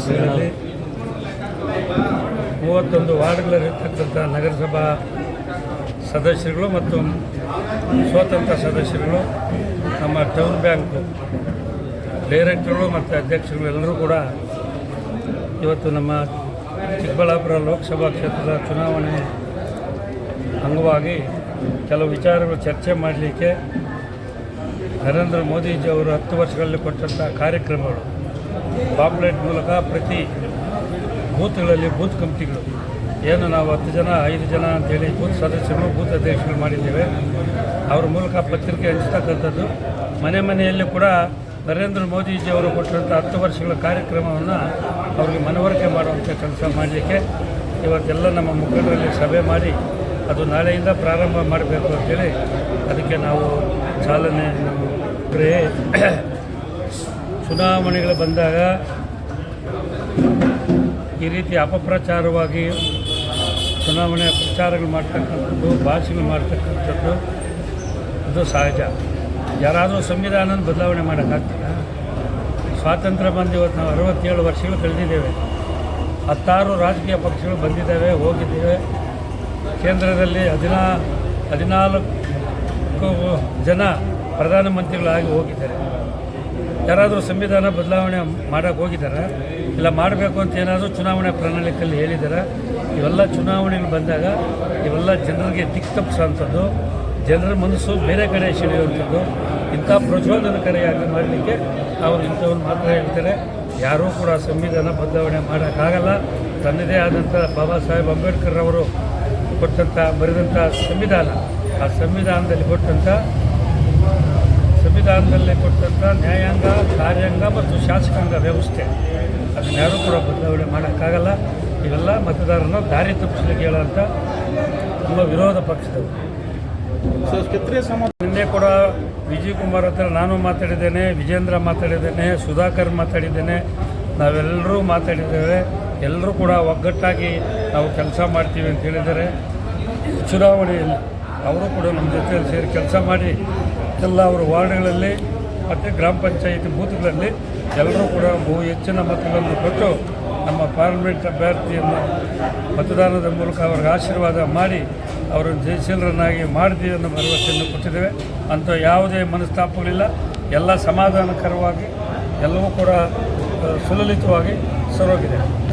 ದಿವಸಗಳಲ್ಲಿ ಮೂವತ್ತೊಂದು ವಾರ್ಡ್ಗಳಲ್ಲಿರ್ತಕ್ಕಂಥ ನಗರಸಭಾ ಸದಸ್ಯರುಗಳು ಮತ್ತು ಸ್ವತಂತ್ರ ಸದಸ್ಯರುಗಳು, ನಮ್ಮ ಟೌನ್ ಬ್ಯಾಂಕ್ ಡೈರೆಕ್ಟರ್ಗಳು ಮತ್ತು ಅಧ್ಯಕ್ಷರುಗಳು ಎಲ್ಲರೂ ಕೂಡ ಇವತ್ತು ನಮ್ಮ ಚಿಕ್ಕಬಳ್ಳಾಪುರ ಲೋಕಸಭಾ ಕ್ಷೇತ್ರದ ಚುನಾವಣೆ ಅಂಗವಾಗಿ ಕೆಲವು ವಿಚಾರಗಳು ಚರ್ಚೆ ಮಾಡಲಿಕ್ಕೆ ನರೇಂದ್ರ ಮೋದಿಜಿಯವರು ಹತ್ತು ವರ್ಷಗಳಲ್ಲಿ ಕೊಟ್ಟಂಥ ಕಾರ್ಯಕ್ರಮಗಳು. ಪಾಂಪ್ಲೆಟ್ ಮೂಲಕ ಪ್ರತಿ ಬೂತ್ಗಳಲ್ಲಿ ಬೂತ್ ಕಮಿಟಿಗಳು. ಏನು ನಾವು ಹತ್ತು ಜನ, ಐದು ಜನ ಅಂತೇಳಿ ಬೂತ್ ಸದಸ್ಯರು, ಬೂತ್ ಅಧ್ಯಕ್ಷರು ಮಾಡಿದ್ದೇವೆ. ಅವ್ರ ಮೂಲಕ ಪತ್ರಿಕೆ ಹಂಚ್ತಕ್ಕಂಥದ್ದು. ಮನೆ ಮನೆಯಲ್ಲಿ ಕೂಡ ನರೇಂದ್ರ ಮೋದಿಜಿಯವರು ಕೊಟ್ಟಂಥ ಹತ್ತು ವರ್ಷಗಳ ಕಾರ್ಯಕ್ರಮವನ್ನು ಅವರಿಗೆ ಮನವರಿಕೆ ಮಾಡುವಂಥ ಕೆಲಸ ಮಾಡಲಿಕ್ಕೆ ಇವತ್ತೆಲ್ಲ ನಮ್ಮ ಮುಖಂಡರಲ್ಲಿ ಸಭೆ ಮಾಡಿ ಅದು ನಾಳೆಯಿಂದ ಪ್ರಾರಂಭ ಮಾಡಬೇಕು ಅಂತೇಳಿ ಅದಕ್ಕೆ ನಾವು ಚಾಲನೆ ಅಂದರೆ ಚುನಾವಣೆಗಳು ಬಂದಾಗ ಈ ರೀತಿ ಅಪಪ್ರಚಾರವಾಗಿ ಚುನಾವಣೆ ಪ್ರಚಾರಗಳು ಮಾಡ್ತಕ್ಕಂಥದ್ದು, ಭಾಷೆಗಳು ಮಾಡ್ತಕ್ಕಂಥದ್ದು, ಅದು ಸಹಜ. ಯಾರಾದರೂ ಸಂವಿಧಾನನ ಬದಲಾವಣೆ ಮಾಡೋಕ್ಕಾಗ್ತಿಲ್ಲ. ಸ್ವಾತಂತ್ರ್ಯ ಬಂದು ಇವತ್ತು ನಾವು ಅರವತ್ತೇಳು ವರ್ಷಗಳು ಕಳೆದಿದ್ದೇವೆ. ಹತ್ತಾರು ರಾಜಕೀಯ ಪಕ್ಷಗಳು ಬಂದಿದ್ದಾವೆ, ಹೋಗಿದ್ದೇವೆ. ಕೇಂದ್ರದಲ್ಲಿ ಹದಿನಾ, ಹದಿನಾಲ್ಕು ಜನ ಪ್ರಧಾನಮಂತ್ರಿಗಳಾಗಿ ಹೋಗಿದ್ದಾರೆ. ಯಾರಾದರೂ ಸಂವಿಧಾನ ಬದಲಾವಣೆ ಮಾಡೋಕ್ಕೆ ಹೋಗಿದ್ದಾರೆ ಇಲ್ಲ ಮಾಡಬೇಕು ಅಂತ ಏನಾದರೂ ಚುನಾವಣೆ ಪ್ರಣಾಳಿಕೆಯಲ್ಲಿ ಹೇಳಿದ್ದಾರೆ ಇವೆಲ್ಲ ಚುನಾವಣೆಗಳು ಬಂದಾಗ ಇವೆಲ್ಲ ಜನರಿಗೆ ದಿಕ್ಕು ತಪ್ಪಿಸೋಂಥದ್ದು ಜನರ ಮನಸ್ಸು ಬೇರೆ ಕಡೆ ಸೆಳೆಯುವಂಥದ್ದು, ಇಂಥ ಪ್ರಚೋದನಕಾರಿಯಾಗಿ ಮಾಡಲಿಕ್ಕೆ ಅವರು ಇಂಥವ್ರು ಮಾತ್ರ ಹೇಳ್ತಾರೆ. ಯಾರೂ ಕೂಡ ಸಂವಿಧಾನ ಬದಲಾವಣೆ ಮಾಡೋಕ್ಕಾಗಲ್ಲ. ತನ್ನದೇ ಆದಂಥ ಬಾಬಾ ಸಾಹೇಬ್ ಅಂಬೇಡ್ಕರ್ ಅವರು ಕೊಟ್ಟಂಥ, ಬರೆದಂಥ ಸಂವಿಧಾನ, ಆ ಸಂವಿಧಾನದಲ್ಲಿ ಕೊಟ್ಟಂಥ ಸಂವಿಧಾನದಲ್ಲಿ ಕೊಟ್ಟಂಥ ನ್ಯಾಯಾಂಗ, ಕಾರ್ಯಾಂಗ ಮತ್ತು ಶಾಸಕಾಂಗ ವ್ಯವಸ್ಥೆ. ಅದನ್ನ ಯಾರೂ ಕೂಡ ಬದಲಾವಣೆ ಮಾಡೋಕ್ಕಾಗಲ್ಲ. ಇವೆಲ್ಲ ಮತದಾರರನ್ನು ದಾರಿ ತಪ್ಪಿಸಲಿಕ್ಕೆ ಹೇಳೋಂಥ ನಮ್ಮ ವಿರೋಧ ಪಕ್ಷದವರು. ಕ್ಷತ್ರಿಯ ಸಮಾಜ ನಿನ್ನೆ ಕೂಡ ವಿಜಯ್ ಕುಮಾರ್ ಹತ್ರ ನಾನು ಮಾತಾಡಿದ್ದೇನೆ, ವಿಜೇಂದ್ರ ಮಾತಾಡಿದ್ದೇನೆ, ಸುಧಾಕರ್ ಮಾತಾಡಿದ್ದೇನೆ. ನಾವೆಲ್ಲರೂ ಮಾತಾಡಿದ್ದೇವೆ. ಎಲ್ಲರೂ ಕೂಡ ಒಗ್ಗಟ್ಟಾಗಿ ನಾವು ಕೆಲಸ ಮಾಡ್ತೀವಿ ಅಂತ ಹೇಳಿದ್ದಾರೆ. ಚುನಾವಣೆಯಲ್ಲಿ ಅವರು ಕೂಡ ನಮ್ಮ ಜೊತೆಯಲ್ಲಿ ಸೇರಿ ಕೆಲಸ ಮಾಡಿ ಎಲ್ಲ ಅವರ ವಾರ್ಡ್ಗಳಲ್ಲಿ ಮತ್ತು ಗ್ರಾಮ ಪಂಚಾಯಿತಿ ಬೂತ್ಗಳಲ್ಲಿ ಎಲ್ಲರೂ ಕೂಡ ಬಹು ಹೆಚ್ಚಿನ ಮತಗಳನ್ನು ಕೊಟ್ಟು ನಮ್ಮ ಪಾರ್ಲಿಮೆಂಟ್ ಅಭ್ಯರ್ಥಿಯನ್ನು ಮತದಾನದ ಮೂಲಕ ಅವ್ರಿಗೆ ಆಶೀರ್ವಾದ ಮಾಡಿ ಅವರನ್ನು ಜಯಶೀಲರನ್ನಾಗಿ ಮಾಡಿದ್ದೀವಿ ಅನ್ನೋ ಭರವಸೆಯನ್ನು ಕೊಟ್ಟಿದ್ದೇವೆ. ಅಂಥ ಯಾವುದೇ ಮನಸ್ತಾಪಗಳಿಲ್ಲ. ಎಲ್ಲ ಸಮಾಧಾನಕರವಾಗಿ ಎಲ್ಲವೂ ಕೂಡ ಸುಲಲಿತವಾಗಿ ಸರೋಗಿದೆ.